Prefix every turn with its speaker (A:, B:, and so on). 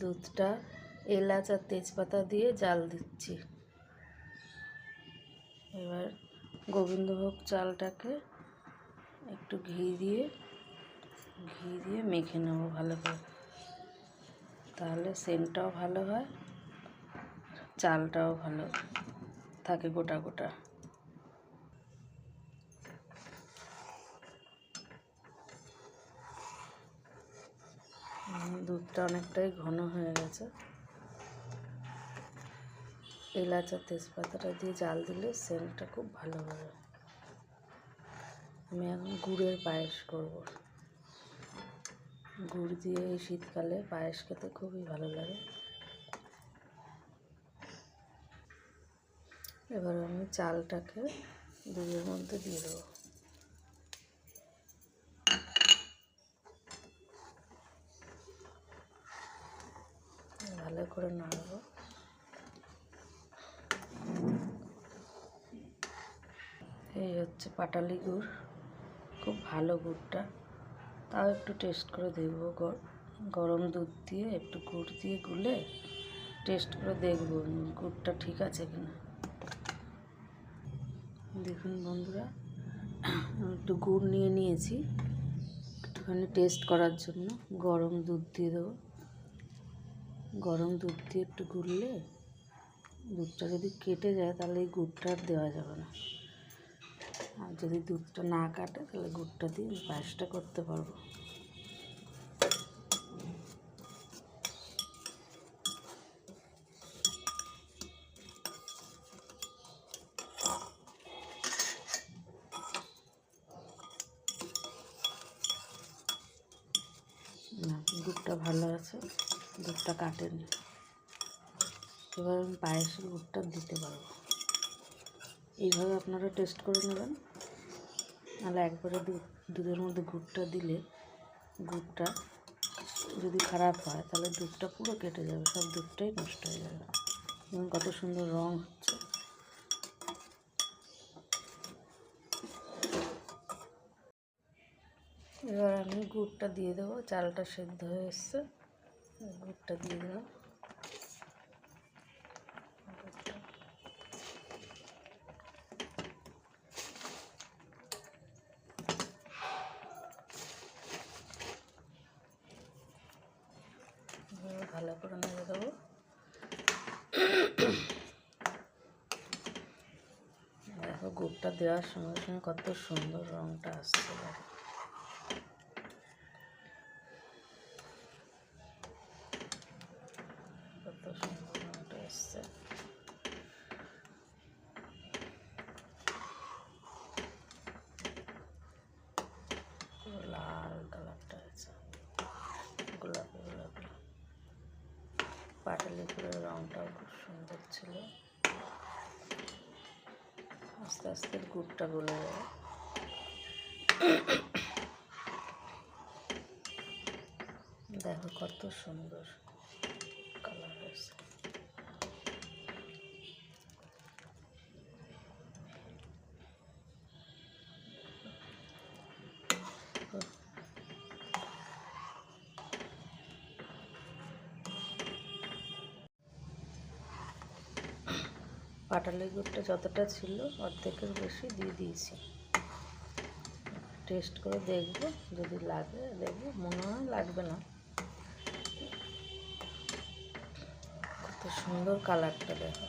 A: দুধটা এলাচ আর তেজপাতা দিয়ে জাল দিচ্ছি। এবার গোবিন্দভোগ চালটাকে একটু ঘি দিয়ে ঘি দিয়ে মেখে নেব ভালো করে। তাহলে সেন্টটাও ভালো হয়, চালটাও ভালো থাকে গোটা গোটা। দুধটা অনেকটাই ঘন হয়ে গেছে। এলাচ আর তেজপাতাটা দিয়ে জাল দিলে সেন্টটা খুব ভালো হবে। আমি এখন গুড়ের পায়েস করব। গুড় দিয়ে এই শীতকালে পায়েস খেতে খুবই ভালো লাগে। এবার আমি চালটাকে দুধের মধ্যে দিয়ে দেবো ভালো করে নাড়বো। এই হচ্ছে পাটালি গুড়। খুব ভালো গুড়টা। তাও একটু টেস্ট করে দেখব। গরম দুধ দিয়ে একটু গুড় দিয়ে গুলে টেস্ট করে দেখব গুড়টা ঠিক আছে কিনা। দেখুন বন্ধুরা একটু গুড় নিয়ে নিয়েছি। একটুখানি টেস্ট করার জন্য গরম দুধ দিয়ে দেবো। গরম দুধ দিয়ে একটু গুললে দুধটা যদি কেটে যায় তাহলে এই গুড়টা আর দেওয়া যাবে না। আর যদি দুধটা না কাটে তাহলে গুড়টা দিয়ে পায়েসটা করতে পারব। দুধটা ভালো আছে। দুধটা কাটেনি। এবার আমি পায়েসের গুড়টা দিতে পারব। এইভাবে আপনারা টেস্ট করে নেবেন। নাহলে একবারে দুধ দুধের মধ্যে গুড়টা দিলে গুড়টা যদি খারাপ হয়, তাহলে দুধটা পুরো কেটে যাবে, সব দুধটাই নষ্ট হয়ে যাবে। এবং কত সুন্দর রং হচ্ছে। এবার আমি গুড়টা দিয়ে দেবো, চালটা সেদ্ধ হয়ে এসছে। গুড়টা দিয়ে দিলাম। ভালো করে নেড়ে দেবো। দেখো, গুড়টা দেওয়ার সঙ্গে সঙ্গে কত সুন্দর রঙটা আসছে দেখো কত সুন্দর রঙটা এসছে পুরো লাল কালারটা আছে গোলাপি গোলাপি পাটালি ফুলের রঙটাও খুব সুন্দর ছিল। আস্তে আস্তে গুড়টা গলে যাবে দেখো কত সুন্দর কালার হয়েছে। পাটালি গুড়টা যতটা ছিল অর্ধেকের বেশি দিয়ে দিয়েছি। টেস্ট করে দেখব, যদি লাগে দেখব, মনে হয় লাগবে না। কত সুন্দর কালারটা দেখো।